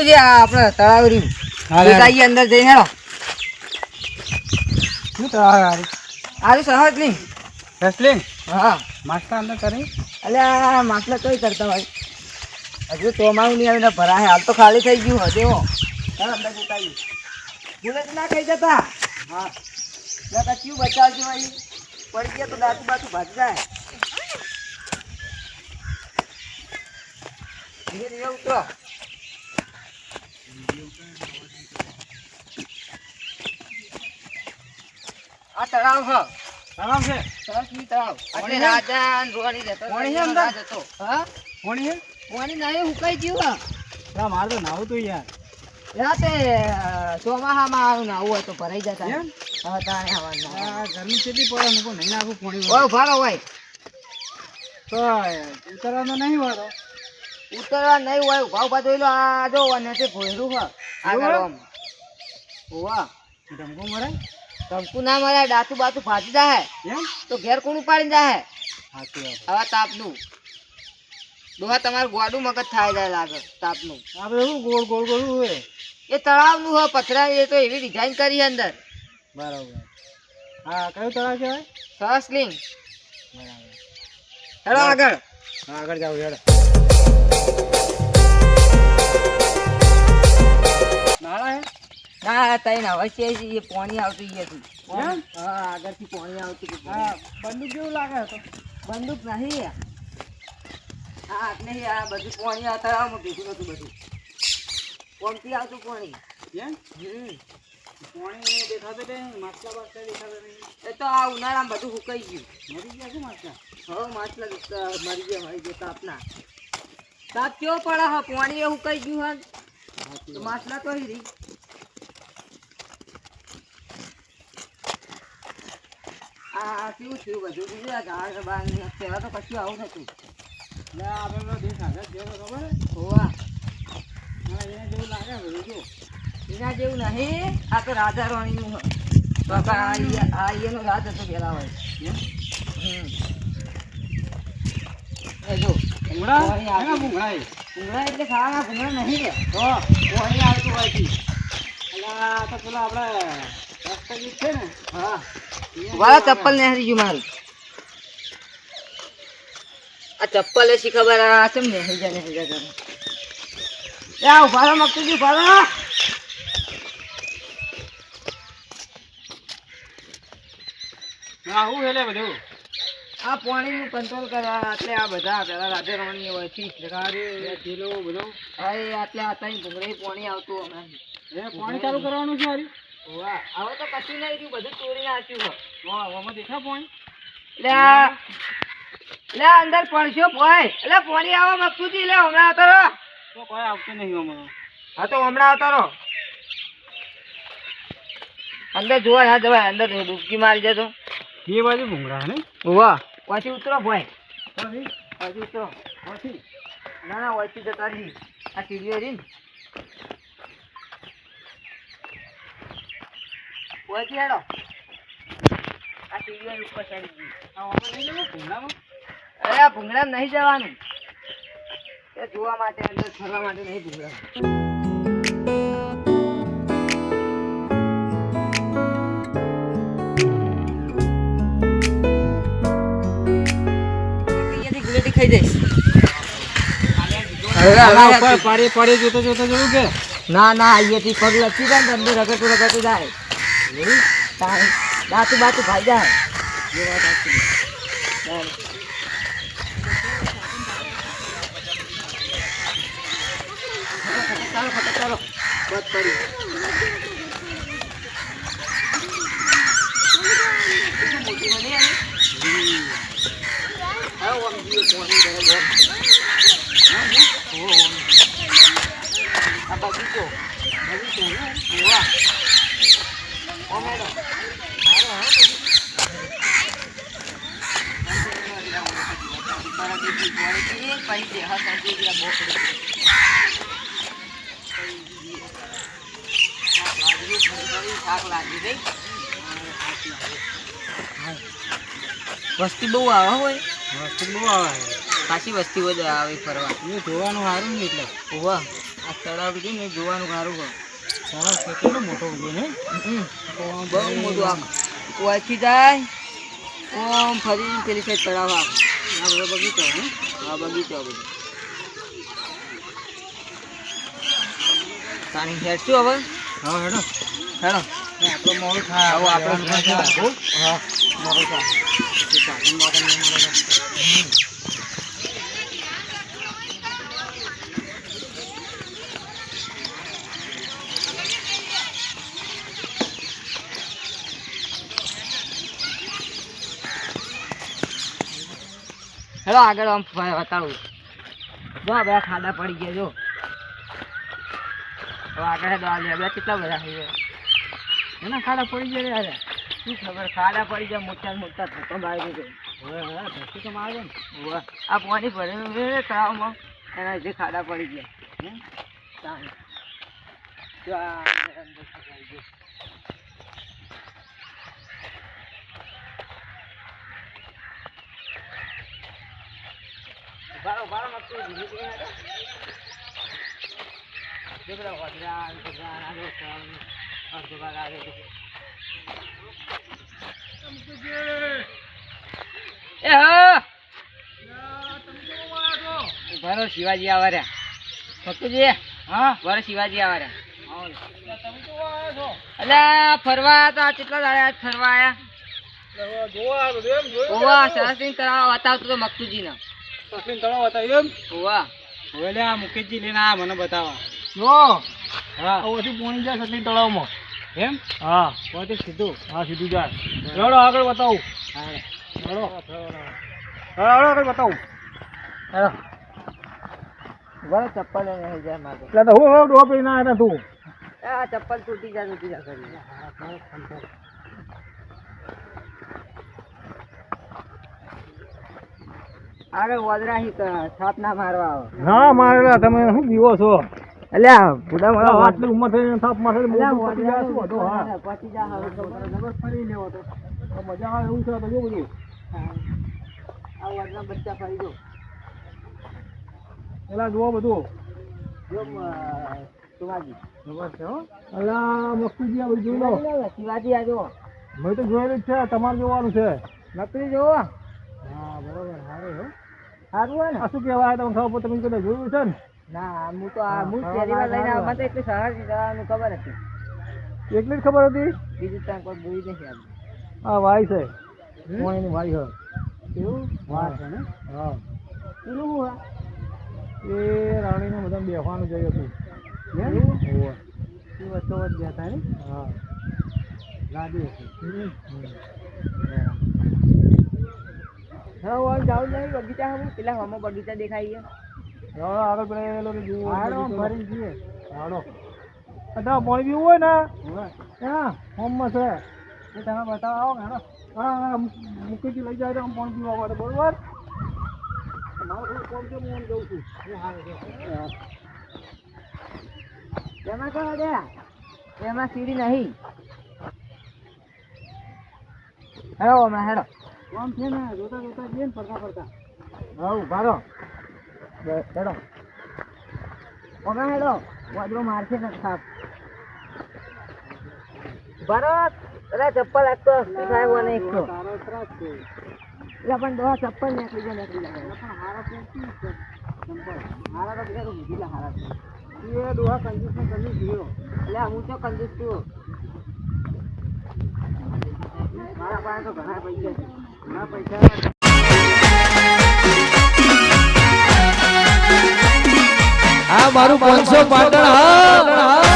મકુજી જે આપણે તળાવ રહ્યું હા, અંદર જઈ હેડો શું તળાવ આરું સહજ નહીં રેસલિંગ? હા. માસ્ટર અંદર કરી? અલ્યા માછલા કઈ કરતા હોય? હજુ ચોમાસું નહીં આવીને ભરાય. હાલ તો ખાલી થઈ ગયું હજુ ચાલ અંદર જતા બુલેટ ના ખાઈ જતા. હા. નકર ચિયું બચાવજો ભાઈ પડી ગયા તો દાતું બાતું ભાગ જાય. ધીરે ધીરે ઉતરો. તળાવ હ. તળાવ છે? સરસની તળાવ. અને રાજા રોણી રહેતો કોણી હે અંદર? જતો હા? કોણી હે? કોણી નહીં હુકાઈ ગયું હા. ના માર તો નાવું તો યાર. રાતે ચોમાહામાં આવું નાવું હોય તો ભરાઈ જતા? હવે તાણે આવવાનું ના. આ ઘરનું ખેતી પડે મૂકો નહીં નાખું કોણી ઓ ઊભા રહો હોય તો ઉતરવાનો નહીં વાળો ઉતરવા નહીં હોય ભાવ પાછો એલો લો આ જો અને તે ભોયરું હા. આગળ આમ. ઓવા ધમકો મરે કંકુ ના મરે દાતું બાતું ફાટી જાય તો ઘેર કોણ ઉપાડી જાય આવા તાપનું. દોહા તમારું ગોડું મગજ થાય જાય લાગે તાપનું. આપણે શું ગોળ ગોળ ગોળ હોય એ? તળાવનું હોય પથરા એ તો એવી ડિઝાઇન કરી અંદર. બરાબર. હા કયું તળાવ કહેવાય? સસલિંગ બરાબર. હેડો આગળ. હા આગળ જાવ હેડો. નાળા હે? ના તઈ ના વચ્ચે એ પાણી આવતું ઈ હતું? હા. આગળથી પાણી આવતું. હા બંદૂક જેવું લાગે તો. બંદૂક નહીં હા એટલે આ બધું પાણી આ તળાવમાં ભેગું હતું બધું. કોમથી આવતું પાણી? એમ? હમ. પાણી દેખાતો નહીં? માછલા બાછલા દેખાતો નહીં? એ તો આ ઉનાળામાં બધું સુકાઈ ગયું. મરી ગયા છે માછલા? હવે માછલા મરી ગયા હોય જે તાપના. તાપ કેવો પડે? હા પાણી એ સુકાઈ ગયું હા માછલા તો રહી આ કેવું થયું બધું બીજું ઝાડ ને પહેલા તો કશું આવું નતું લે આપણે દેશ આગળ છે ખબર? હોવા હા જેવું લાગે બધું જો એના જેવું નહીં આ તો રાજા રાણીનું. બાપા આ ઈ- રાજ હતો પેલા હોય? હમ. જો ભૂંગળા. એના ભૂંગળા એટલે ખાવાના ભૂંગળા નહીં રે તો પાણી આવતું હોય આ તો પેલા આપણે છે ને હા વાળા ચપ્પલ ને હરી ગયું મારું. આ ચપ્પલ એ શી ખબર આ ચમ ને હરી જાય ને હરી જાય કરે. એ આ ઊભા રહો રહો હેલે બધું? આ પાણીનું કંટ્રોલ કરવા એટલે આ બધા પેલા રાધે રમણીય હોય છે ગાડી ઢીલો બધું? હા એટલે આ તઈ ભૂંગળી પાણી આવતું હમણાં એ પાણી ચાલુ કરવાનું છે હરી? વાહ હવે તો કશું નહીં રહ્યું બધું ચોરી નાખ્યું છે. વાહ આમાં દેખા પાણી. લે એટલે અંદર પડશો ભાઈ. એટલે પાણી માંગતું મકતુજી એટલે હમણાં આવતો રહો. તો કોઈ આવતું નહીં હમણાં હા તો હમણાં આવતો રહો. અંદર જોવા હા જવાય અંદર ડૂબકી મારી જતો એ બાજુ ભૂંગળા ને? વાહ પછી ઉતરો ભાઈ. પછી? ઉતરો. પછી? ના ના વચ્ચે જતા રહી. આ સીડીઓ રહી ને. વચ્ચે હેડો? આ સીડીઓ ઉપર ચડી ગઈ. આમાં નહીં લેવું ભૂંગળામાં? અરે આ ભૂંગળામાં નહીં જવાનું. એ જોવા માટે અંદર ફરવા માટે નહીં ભૂંગળા. ખાઈ જઈશ. પાડી પાડી જોતો જોતો જોયું કે? ના ના અહીંયાથી પગ લપસી જાય ને અંદર રગડતું રગડતું જાય. દાતું બાતું ખાઈ જાય એ વાત સાચી. ચાલો. ચાલો ફટાફટ ચાલો બસ પડી મોટી? હા, ઓમ જીવે પોણી બરાબર ઓમ છે. હા, હા. ઓહો, ઓમ. આ બગીચો બગીચો ને વાહ ઓ મેડમ હારો હા બધું તારા દીદી જોડે થી પૈસે હા સાંજે ગયા બોકડે શાક લાગી રહી વસ્તી બહુ આવે હોય. વસ્તી બહુ આવે. પાછી વસ્તી બધે આવે ફરવા. એ જોવાનું સારું ને એટલે. ઓવા આ તળાવ કીધું ને જોવાનું સારું હોય સારા છે કેટલો મોટો ઊભો ને. બહુ મોટું આમ ઓળખી જાય ઓમ ફરી પેલી સાઈડ તળાવ આવે. આ બધો બગીચો હે? આ બગીચો આ બધો. પાણી હેડશું હવે? હા હેડો. હેડો. આપણો મોલ થાય. આવો આપણો થાય. હા મોલ થાય એ સાધન બાધન નહીં મળે તો. હેલો આગળ આમ બતાવું. જો આ બધા ખાડા પડી ગયા જો. હવે આગળ લે, બધા કેટલા બધા થઈ ગયા. એના ખાડા પડી ગયા યાર શું ખબર? ખાડા પડી ગયા મોટા મોટા થતો મારી ગયો મારે આ પાણી ભરેલું છે તળાવમાં એના ખાડા પડી ગયા. હમ? ઊભા રહો, મસ્તી બીજી જગ્યાએ હેડો. જો પેલા વડલા ને બધા આ લોકો આમ અડધો ભાગ આવે. એ હા! ઊભા શિવાજી આવા રહ્યા. ભક્તુજી હા? ઊભા શિવાજી આવા રહ્યા. અલ્યા ફરવા તો કેટલા દાડે આજ ફરવા આયા? જોવા સરસની તળાવ બતાવતો તો મકતુજી ના સસ્તીન તળાવ બતાવ્યો એમ હોવા હવે લે આ મુકેશજી લઈને આ મને બતાવો જો હા ઓથી પોણી જાય સતલી તળાવમાં એમ હા ઓથી સીધું હા સીધું જાય રડો આગળ બતાવું રડો હા આગળ બતાવું હા ઊભા ચપ્પલ લઈને જાય મારે એટલે હું ના તું આ ચપ્પલ તૂટી જાય તૂટી જાય કરી આગળ વદરા સાપ ના મારવા આવે. ના મારેલા તમે શું પીવો છો? અલ્યા ભૂડા મારા આટલી ઉંમર થઈ થાપ મારે અલ્યા, જાય શું હતું? હા? પચી જા હવે તો જબર ફરી લેવો તો. મજા આવે એવું છે તો જો બધું. આ વદરા બચ્ચા ફરી જો પેલા જુઓ બધું. જો શિવાજી. જબર છે હો? અલા મસ્તીજી આ બધું જોઈ લો. શિવાજી આ જો મેં તો જોયેલું જ છે તમારે જોવાનું છે. નકરી જોવો. હા બરોબર સારું હો. સારું હોય ને? શું કહેવાય? તમે ખબર તમે કદાચ જોયું છે ને? ના હું તો આ હા, હું હા, લઈને આવવા તો એટલી સહારથી જવાનું ખબર હતી. એટલી જ ખબર હતી? બીજું ત્યાં કોઈ જોઈ નથી આવ્યું આ વાય છે. પોણીની વાય હોય એવું? વાહ છે ને? હા. પેલું હું હા એ રાણીનું બધા બેસવાનું જઈ હતું. એ વચ્ચો ને? હા. લાદી હતી. હા હું જાઉં નહીં બગીચા હું પેલા હમો બગીચા દેખાય છે હવે આગળ પેલા એ લોકો જુઓ હાડો, ભરીને જઈએ. હાડો. અચ્છા પાણી પીવું હોય ને. હા હોમમાં છે. એ તમે બતાવો આવો ને. હા હા મૂકીથી લઈ જાય તો આમ પાણી પીવા માટે બરોબર? મારું થોડું છે હું જઉં છું. હું હા. એમાં કહો દે એમાં સીડી નહીં. હેડો હેડો. આમ છે ને જોતા જોતા જઈએ ને ફરતા ફરતા. હા ઊભા રહો. બે- હેડો. વાદળો મારશે ને સાપ. ભરત અરે ચપ્પલ આપતો સાહેબ મને એક તો. એટલે પણ દવા ચપ્પલ નીકળી જાય નીકળી જાય પણ હારા છે? હારા તો બીજા હારા એ દોહા કંજૂસ ને કંજૂસ જીવ્યો. એટલે હું તો કંજૂસ છું મારા પાસે તો ઘણા પૈસા છે ઘણા મારું પાંચસો પાટણ હા.